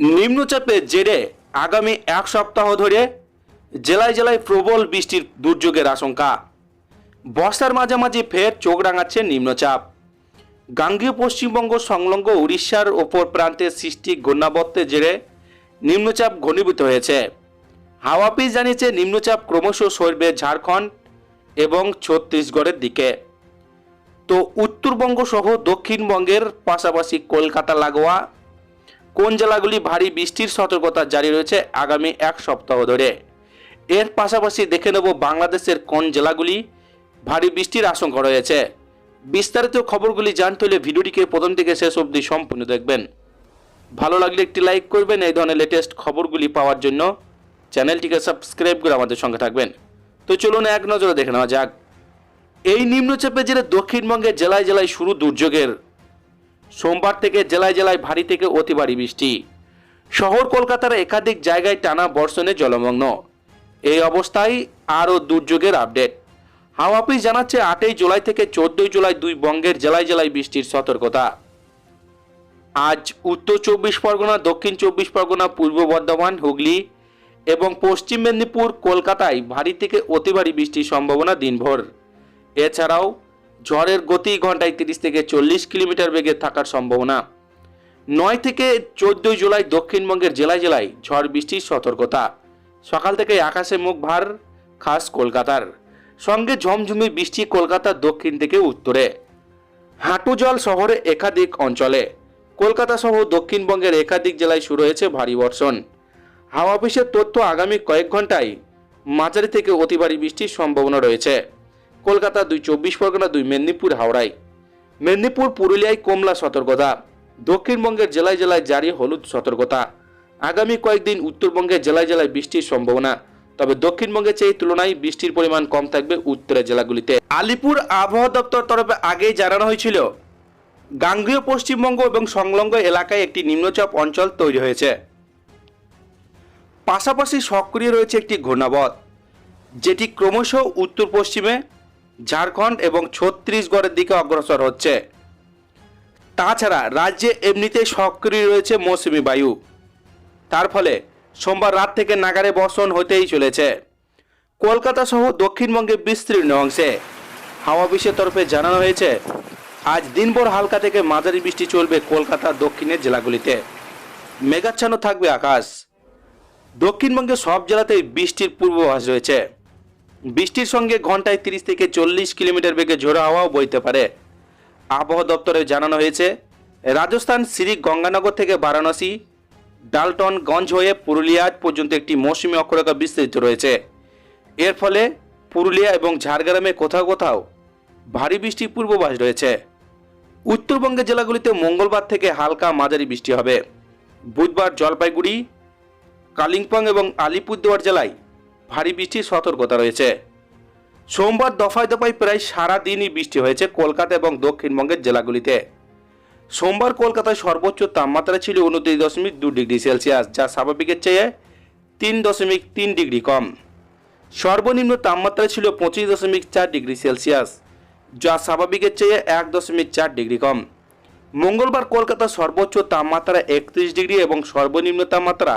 নিম্নচাপের জেরে আগামী এক সপ্তাহ ধরে জেলায় জেলায় প্রবল বৃষ্টির দুর্যোগের আশঙ্কা। বর্ষার মাঝামাঝি ফের চোখ রাঙাচ্ছে নিম্নচাপ। গাঙ্গীয় পশ্চিমবঙ্গ সংলগ্ন উড়িষ্যার ওপর প্রান্তে সৃষ্টি ঘূর্ণাবর্তের জেরে নিম্নচাপ ঘনীভূত হয়েছে। হাওয়া অফিস জানিয়েছে নিম্নচাপ ক্রমশ সরবে ঝাড়খণ্ড এবং ছত্তিশগড়ের দিকে। তো উত্তরবঙ্গ সহ দক্ষিণবঙ্গের পাশাপাশি কলকাতা, লাগোয়া কোন জেলাগুলি ভারী বৃষ্টির সতর্কতা জারি রয়েছে আগামী এক সপ্তাহ ধরে? এর পাশাপাশি দেখে নেব বাংলাদেশের কোন জেলাগুলি ভারী বৃষ্টির আশঙ্কা রয়েছে। বিস্তারিত খবরগুলি জানতে হলে ভিডিওটিকে প্রথম থেকে শেষ অবধি সম্পূর্ণ দেখবেন। ভালো লাগলে একটি লাইক করবেন, এই ধরনের লেটেস্ট খবরগুলি পাওয়ার জন্য চ্যানেলটিকে সাবস্ক্রাইব করে আমাদের সঙ্গে থাকবেন। তো চলুন এক নজরে দেখে নেওয়া যাক। এই নিম্নচাপের জেরে দক্ষিণবঙ্গের জেলায় জেলায় শুরু দুর্যোগের সোমবার থেকে জেলায় জেলায় ভারী থেকে অতি ভারী বৃষ্টি। শহর কলকাতার একাধিক জায়গায় টানা বর্ষণে জলমগ্ন। এই অবস্থায় আরও দুর্যোগের আপডেট। হাওয়া জানাচ্ছে আটই জুলাই থেকে চোদ্দই জুলাই দুই বঙ্গের জেলায় জেলায় বৃষ্টির সতর্কতা। আজ উত্তর চব্বিশ পরগনা, দক্ষিণ চব্বিশ পরগনা, পূর্ব বর্ধমান, হুগলি এবং পশ্চিম মেদিনীপুর কলকাতায় ভারী থেকে অতি ভারী বৃষ্টির সম্ভাবনা দিনভর। এছাড়াও ঝড়ের গতি ঘন্টায় তিরিশ থেকে চল্লিশ কিলোমিটার বেগে থাকার সম্ভাবনা। নয় থেকে চোদ্দই জুলাই দক্ষিণবঙ্গের জেলায় জেলায় ঝড় বৃষ্টির সতর্কতা। সকাল থেকে আকাশে মুখ ভার, খাস কলকাতার। সঙ্গে ঝমঝমি বৃষ্টি কলকাতার দক্ষিণ থেকে উত্তরে। হাঁটু জল শহরে একাধিক অঞ্চলে। কলকাতা সহ দক্ষিণবঙ্গের একাধিক জেলায় শুরু হয়েছে ভারী বর্ষণ। হাওয়া অফিসের তথ্য আগামী কয়েক ঘন্টায় মাঝারি থেকে অতি ভারী বৃষ্টির সম্ভাবনা রয়েছে। কলকাতা, দুই চব্বিশ পরগনা, দুই মেদিনীপুর হাওড়ায় মেদিনীপুর, পুরুলিয়ায় কমলা সতর্কতা। দক্ষিণবঙ্গের জেলায় জেলায় জারি হলুদ সতর্কতা। আগামী কয়েকদিন উত্তরবঙ্গের জেলায় জেলায় বৃষ্টির সম্ভাবনা। তবে দক্ষিণবঙ্গের চেয়ে তুলনায় বৃষ্টির পরিমাণ কম থাকবে উত্তরের জেলাগুলিতে। আলিপুর আবহাওয়া দপ্তর তরফে আগেই জানানো হয়েছিল, গাঙ্গীয়, পশ্চিমবঙ্গ এবং সংলগ্ন এলাকায় একটি নিম্নচাপ অঞ্চল তৈরি হয়েছে। পাশাপাশি সক্রিয় রয়েছে একটি ঘূর্ণাবধ যেটি ক্রমশ উত্তর পশ্চিমে ঝাড়খণ্ড এবং ছত্তিশগড়ের দিকে অগ্রসর হচ্ছে। তাছাড়া রাজ্যে এমনিতেই সক্রিয় রয়েছে মৌসুমি বায়ু। তার ফলে সোমবার রাত থেকে নাগারে বর্ষণ হতেই চলেছে। কলকাতা সহ দক্ষিণবঙ্গের বিস্তীর্ণ অংশে। হাওয়া অফিসের তরফে জানানো হয়েছে, আজ দিনভর হালকা থেকে মাঝারি বৃষ্টি চলবে কলকাতার দক্ষিণের জেলাগুলিতে। মেঘাচ্ছন্ন থাকবে আকাশ। দক্ষিণবঙ্গের সব জেলাতেই বৃষ্টির পূর্বাভাস রয়েছে। বৃষ্টির সঙ্গে ঘন্টায় তিরিশ থেকে চল্লিশ কিলোমিটার বেগে ঝোড়ো হাওয়াও বইতে পারে। আবহাওয়া দপ্তরে জানানো হয়েছে, রাজস্থান শ্রী গঙ্গানগর থেকে বারাণসী, ডালটনগঞ্জ হয়ে পুরুলিয়া পর্যন্ত একটি মৌসুমি অক্ষরেখা বিস্তৃত রয়েছে। এর ফলে পুরুলিয়া এবং ঝাড়গ্রামে কোথাও কোথাও ভারী বৃষ্টির পূর্বাভাস রয়েছে। উত্তরবঙ্গের জেলাগুলিতে মঙ্গলবার থেকে হালকা মাঝারি বৃষ্টি হবে। বুধবার জলপাইগুড়ি, কালিম্পং এবং আলিপুরদুয়ার জেলায় ভারী বৃষ্টির সতর্কতা রয়েছে। সোমবার দফায় দফায় প্রায় সারা দিনই বৃষ্টি হয়েছে কলকাতা এবং দক্ষিণবঙ্গের জেলাগুলিতে। সোমবার কলকাতায় সর্বোচ্চ তাপমাত্রা ছিল উনত্রিশ দশমিক দু ডিগ্রি সেলসিয়াস, যা স্বাভাবিকের চেয়ে তিন দশমিক তিন ডিগ্রি কম। সর্বনিম্ন তাপমাত্রা ছিল পঁচিশ দশমিক চার ডিগ্রি সেলসিয়াস, যা স্বাভাবিকের চেয়ে এক দশমিক চার ডিগ্রি কম। মঙ্গলবার কলকাতার সর্বোচ্চ তাপমাত্রা একত্রিশ ডিগ্রি এবং সর্বনিম্ন তাপমাত্রা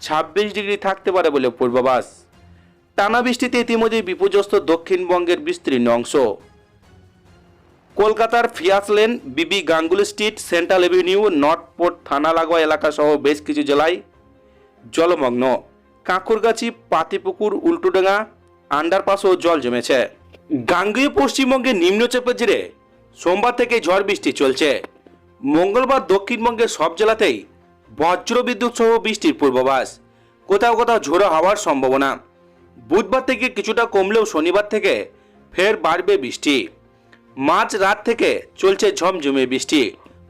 ছাব্বিশ ডিগ্রি থাকতে পারে বলে পূর্বাভাস। টানা বৃষ্টিতে ইতিমধ্যেই বিপর্যস্ত দক্ষিণবঙ্গের বিস্তীর্ণ অংশ। কলকাতার Fears lane, Bibi Ganguly street, central avenue north port থানা লাগোয়া এলাকা সহ বেশ কিছু জেলায় জলমগ্ন। কাঁকুরগাছি, পাতিপুকুর, উল্টোডাঙ্গা, আন্ডারপাসও জল জমেছে। গাঙ্গীয় পশ্চিমবঙ্গে নিম্নচাপের জেরে সোমবার থেকে ঝড় বৃষ্টি চলছে। মঙ্গলবার দক্ষিণবঙ্গের সব জেলাতেই বজ্রবিদ্যুৎ সহ বৃষ্টির পূর্বাভাস। কোথাও কোথাও ঝোড়ো হওয়ার সম্ভাবনা। বুধবার থেকে কিছুটা কমলেও শনিবার থেকে ফের বাড়বে বৃষ্টি। মাঝ রাত থেকে চলছে ঝমঝমে বৃষ্টি।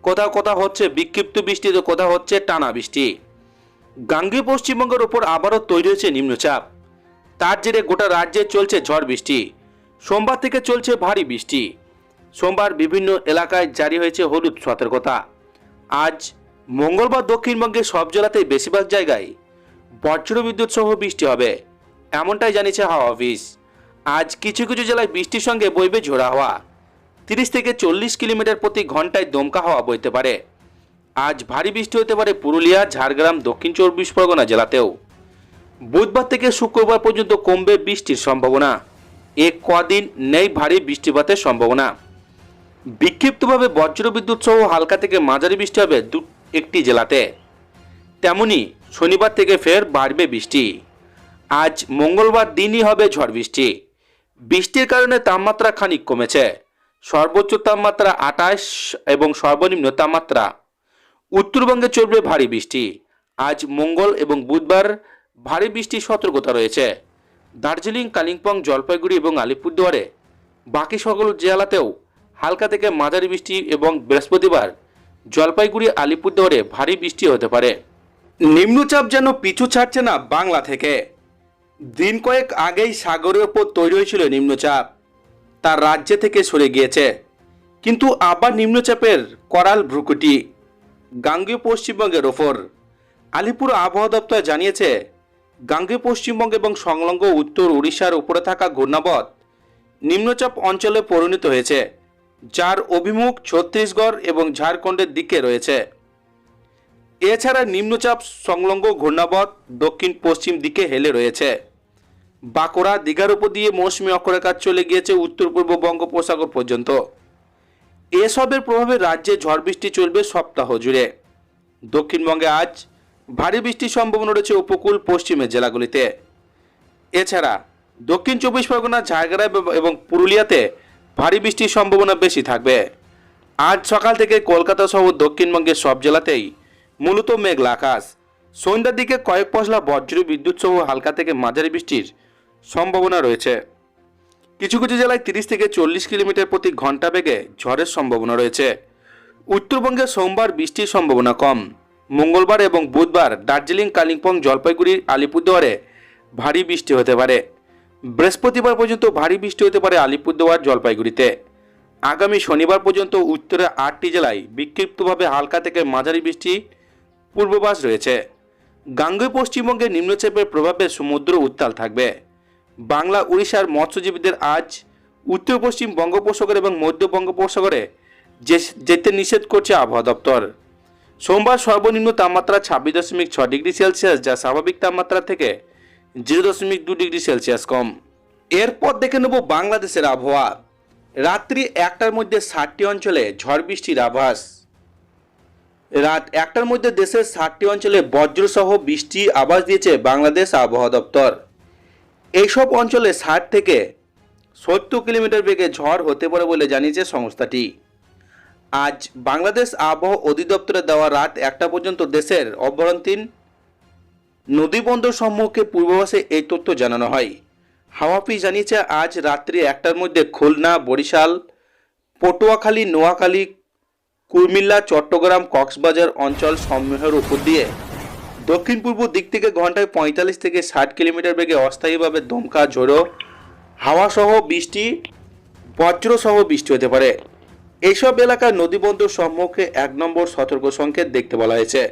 কোথাও কোথাও হচ্ছে বিক্ষিপ্ত বৃষ্টি, তো কোথাও হচ্ছে টানা বৃষ্টি। গাঙ্গীয় পশ্চিমবঙ্গের ওপর আবারও তৈরি হয়েছে নিম্নচাপ। তার জেরে গোটা রাজ্যে চলছে ঝড় বৃষ্টি। সোমবার থেকে চলছে ভারী বৃষ্টি। সোমবার বিভিন্ন এলাকায় জারি হয়েছে হলুদ সতর্কতা। আজ মঙ্গলবার দক্ষিণবঙ্গের সব জেলাতেই বেশিরভাগ জায়গায় বজ্রবিদ্যুৎ সহ বৃষ্টি হবে। এমনটাই জানিয়েছে হাওয়া অফিস। আজ কিছু কিছু জেলায় বৃষ্টির সঙ্গে বইবে ঝোড়া হাওয়া। তিরিশ থেকে চল্লিশ কিলোমিটার প্রতি ঘন্টায় দমকা হাওয়া বইতে পারে। আজ ভারী বৃষ্টি হতে পারে পুরুলিয়া, ঝাড়গ্রাম, দক্ষিণ চব্বিশ পরগনা জেলাতেও। বুধবার থেকে শুক্রবার পর্যন্ত কমবে বৃষ্টির সম্ভাবনা। এ কদিন নেই ভারী বৃষ্টিপাতের সম্ভাবনা। বিক্ষিপ্তভাবে বজ্রবিদ্যুৎ সহ হালকা থেকে মাঝারি বৃষ্টি হবে দু, একটি জেলাতে। তেমনি শনিবার থেকে ফের বাড়বে বৃষ্টি। আজ মঙ্গলবার দিনই হবে ঝড় বৃষ্টি। বৃষ্টির কারণে তাপমাত্রা খানিক কমেছে। সর্বোচ্চ তাপমাত্রা আঠাশ এবং সর্বনিম্ন তাপমাত্রা উত্তরবঙ্গে চলবে ভারী বৃষ্টি। আজ মঙ্গল এবং বুধবার ভারী বৃষ্টির সতর্কতা রয়েছে। দার্জিলিং, কালিম্পং, জলপাইগুড়ি এবং আলিপুরদুয়ারে বাকি সকল জেলাতেও হালকা থেকে মাঝারি বৃষ্টি এবং বৃহস্পতিবার জলপাইগুড়ি, আলিপুরদুয়ারে ভারী বৃষ্টি হতে পারে। নিম্নচাপ যেন পিছু ছাড়ছে না বাংলা থেকে। দিন কয়েক আগেই সাগরের ওপর তৈরি হয়েছিল নিম্নচাপ। তার রাজ্য থেকে সরে গিয়েছে। কিন্তু আবার নিম্নচাপের করাল ভ্রুকুটি গাঙ্গেয় পশ্চিমবঙ্গের ওপর। আলিপুর আবহাওয়া দপ্তর জানিয়েছে, গাঙ্গেয় পশ্চিমবঙ্গ এবং সংলগ্ন উত্তর উড়িষ্যার উপরে থাকা ঘূর্ণাবত নিম্নচাপ অঞ্চলে পরিণত হয়েছে, যার অভিমুখ ছত্তিশগড় এবং ঝাড়খণ্ডের দিকে রয়েছে। এছাড়া নিম্নচাপ সংলগ্ন ঘূর্ণাবত দক্ষিণ পশ্চিম দিকে হেলে রয়েছে। বাঁকুড়া দীঘার উপর দিয়ে মৌসুমি অক্ষরেখাত চলে গিয়েছে উত্তর, পূর্ব বঙ্গোপসাগর পর্যন্ত। এসবের প্রভাবে রাজ্যে ঝড় বৃষ্টি চলবে সপ্তাহ জুড়ে। দক্ষিণবঙ্গে আজ ভারী বৃষ্টির সম্ভাবনা রয়েছে উপকূল পশ্চিমের জেলাগুলিতে। এছাড়া দক্ষিণ চব্বিশ পরগনা, ঝাড়গ্রাম এবং পুরুলিয়াতে ভারী বৃষ্টির সম্ভাবনা বেশি থাকবে। আজ সকাল থেকে কলকাতা সহ দক্ষিণবঙ্গের সব জেলাতেই মূলত মেঘলা আকাশ। সন্ধ্যার দিকে কয়েক পশলা বজ্র বিদ্যুৎ সহ হালকা থেকে মাঝারি বৃষ্টির সম্ভাবনা রয়েছে। কিছু কিছু জেলায় তিরিশ থেকে চল্লিশ কিলোমিটার প্রতি ঘণ্টা বেগে ঝড়ের সম্ভাবনা রয়েছে। উত্তরবঙ্গে সোমবার বৃষ্টির সম্ভাবনা কম। মঙ্গলবার এবং বুধবার দার্জিলিং, কালিম্পং, জলপাইগুড়ি, আলিপুরদুয়ারে ভারী বৃষ্টি হতে পারে। বৃহস্পতিবার পর্যন্ত ভারী বৃষ্টি হতে পারে আলিপুরদুয়ার, জলপাইগুড়িতে। আগামী শনিবার পর্যন্ত উত্তরে আটটি জেলায় বিক্ষিপ্তভাবে হালকা থেকে মাঝারি বৃষ্টি পূর্বাভাস রয়েছে। গাঙ্গেয় পশ্চিমবঙ্গে নিম্নচাপের প্রভাবে সমুদ্র উত্তাল থাকবে। বাংলা, উড়িষ্যার মৎস্যজীবীদের আজ উত্তর, পশ্চিম বঙ্গোপসাগর এবং মধ্য বঙ্গোপসাগরে যেতে নিষেধ করছে আবহাওয়া দপ্তর। সোমবার সর্বনিম্ন তাপমাত্রা ছাব্বিশ দশমিক ছ ডিগ্রি সেলসিয়াস, যা স্বাভাবিক তাপমাত্রা থেকে জিরো দশমিক দু ডিগ্রি সেলসিয়াস কম। এরপর দেখে নেব বাংলাদেশের আবহাওয়া। রাত্রি একটার মধ্যে ষাটটি অঞ্চলে ঝড় বৃষ্টির আভাস। রাত একটার মধ্যে দেশের ষাটটি অঞ্চলে বজ্রসহ বৃষ্টি আভাস দিয়েছে বাংলাদেশ আবহাওয়া দপ্তর। এইসব অঞ্চলে ষাট থেকে সত্তর কিলোমিটার বেগে ঝড় হতে পারে বলে জানিয়েছে সংস্থাটি। আজ বাংলাদেশ আবহাওয়া অধিদপ্তরে দেওয়া রাত একটা পর্যন্ত দেশের অভ্যন্তরীণ নদীবন্দর সম্মুখে পূর্বাভাসে এই তথ্য জানানো হয়। হাওয়া অফিস জানিয়েছে, আজ রাত্রি একটার মধ্যে খুলনা, বরিশাল, পটুয়াখালী, নোয়াখালী, কুমিল্লা, চট্টগ্রাম, কক্সবাজার অঞ্চল সমূহের উপর দিয়ে দক্ষিণ পূর্ব দিক থেকে ঘন্টায় পঁয়তাল্লিশ থেকে ষাট কিলোমিটার বেগে অস্থায়ীভাবে দমকা ঝোড়ো হাওয়াসহ বৃষ্টি, বজ্রসহ বৃষ্টি হতে পারে। এইসব এলাকার নদীবন্দর সমূহকে এক নম্বর সতর্ক সংকেত দেখতে বলা হয়েছে।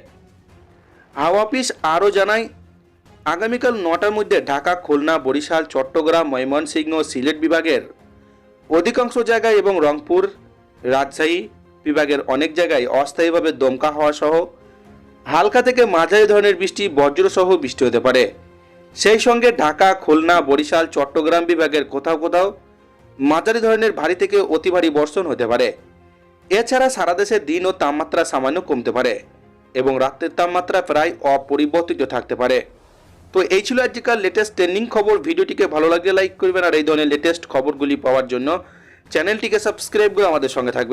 হাওয়া অফিস আরও জানায়, আগামীকাল নটার মধ্যে ঢাকা, খুলনা, বরিশাল, চট্টগ্রাম, ময়মনসিংহ, সিলেট বিভাগের অধিকাংশ জায়গায় এবং রংপুর, রাজশাহী বিভাগের অনেক জায়গায় অস্থায়ীভাবে দমকা হওয়া সহ হালকা থেকে মাঝারি ধরনের বৃষ্টি, বজ্রসহ বৃষ্টি হতে পারে। সেই সঙ্গে ঢাকা, খুলনা, বরিশাল, চট্টগ্রাম বিভাগের কোথাও কোথাও মাঝারি ধরনের ভারী থেকে অতি ভারী বর্ষণ হতে পারে। এছাড়া সারা দেশে দিন ও তাপমাত্রা সামান্য কমতে পারে এবং রাত্রের তাপমাত্রা প্রায় অপরিবর্তিত থাকতে পারে। তো এই ছিল আজকাল লেটেস্ট ট্রেন্ডিং খবর। ভিডিওটিকে ভালো লাগলে লাইক করবেন আর এই ধরনের লেটেস্ট খবরগুলি পাওয়ার জন্য চ্যানেলটিকে সাবস্ক্রাইব করে আমাদের সঙ্গে থাকবেন।